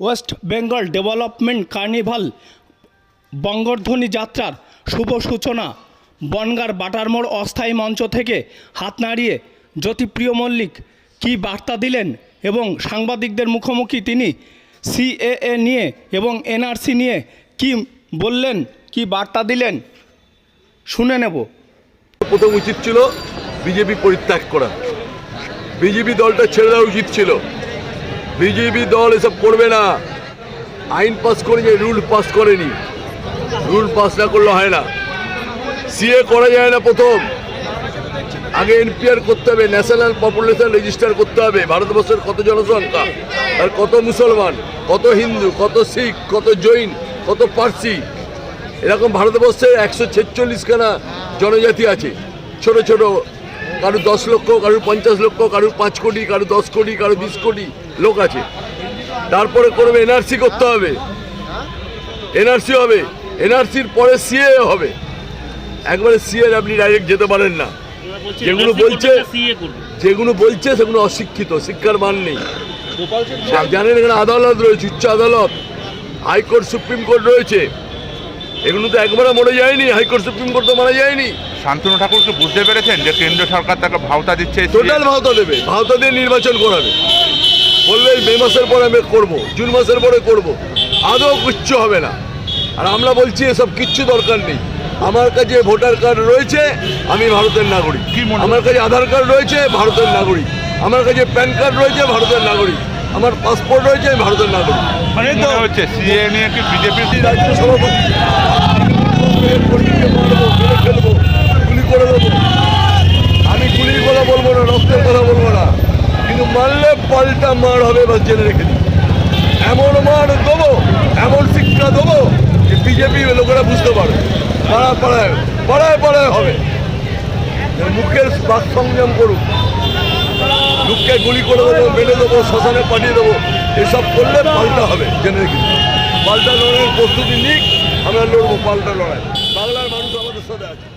West Bengal development carnival Bangadhwani যাত্রার শুভ সূচনা। বনগার বাটারমোড় অস্থায়ী মঞ্চ থেকে হাত নাড়িয়ে জ্যোতিপ্রিয় মল্লিক কী বার্তা দিলেন এবং সাংবাদিকদের মুখোমুখি তিনি সিএএ নিয়ে এবং এনআরসি নিয়ে কি বললেন, কি বার্তা দিলেন? শুনে নেব। প্রথম উচিত ছিল বিজেপি পরিত্যাগ করা। বিজেপি দলটা ছেড়ে দেওয়া উচিত ছিল। বিজেপি দল এসব করবে না। আইন পাস করেছে রুল পাস করেনি। রুল পাস না করলে হয় না। সিএ করা যায় না প্রথম। আগে এনপিআর করতে হবে, ন্যাশনাল পপুলেশন রেজিস্টার করতে হবে। ভারতবর্ষের কত জনসংখ্যা, আর কত মুসলমান, কত হিন্দু, কত শিখ, কত জৈন, কত পার্সি। এরকম ভারতবর্ষে একশো ছেচল্লিশখানা জনজাতি আছে। ছোট ছোট কারও দশ লক্ষ কারোর পঞ্চাশ লক্ষ কারোর পাঁচ কোটি কারও দশ কোটি কারও বিশ কোটি লোক আছে। তারপরে করবে এনআরসি করতে হবে। এনআরসি হবে। এনআরসির পরে সিএ হবে। একবারে সিএ আপনি ডাইরেক্ট যেতে পারেন না। যেগুলো বলছে যেগুলো বলছে সেগুলো অশিক্ষিত শিক্ষার মান নেই। জানেন এখানে আদালত রয়েছে উচ্চ আদালত হাইকোর্ট সুপ্রিম কোর্ট রয়েছে। এগুলো তো একবারে মরে যায়নি হাইকোর্ট সুপ্রিম কোর্ট তো মারা যায়নি। শান্তনু ঠাকুরকে বুঝতে পেরেছেন যে কেন্দ্র সরকার তাকে ভাওতা দিচ্ছে? টোটাল ভাওতা দেবে ভাওতা দিয়ে নির্বাচন করাবে। বলবে মে মাসের পরে আমি করব জুন মাসের পরে করব। আদৌ কিচ্ছু হবে না। আর আমরা বলছি এসব কিচ্ছু দরকার নেই। আমার কাছে ভোটার কার্ড রয়েছে আমি ভারতের নাগরিক। কি মনে- আমার কাছে আধার কার্ড রয়েছে ভারতের নাগরিক। আমার কাছে প্যান কার্ড রয়েছে ভারতের নাগরিক। আমার পাসপোর্ট রয়েছে আমি ভারতের নাগরিক। মানে হচ্ছে সিএ নিয়ে কি বিজেপির রাজ্য সভাপতি কর্মীকে মারবো, মেরে ফেলব, গুলি করে দেবো আমি গুলির কথা বলব না রক্তের কথা বলব না কিন্তু মারলে পাল্টা মার হবে এবার জেনে রেখে দিই এমন মার দেবো, এমন শিক্ষা দেবো যে বিজেপি লোকেরা বুঝতে পারবে। পাড়ায় পাড়ায় পাড়ায় পাড়ায় হবে। মুখের বাক সংযম করুক লোককে গুলি করে দেবো মেরে দেবো, শ্মশানে পাঠিয়ে দেবো। এসব করলে পাল্টা হবে জেনে রেখে। পাল্টা লড়াইয়ের প্রস্তুতি নিক, আমরা লড়বো পাল্টা লড়াই বাংলার মানুষ আমাদের সাথে আছে।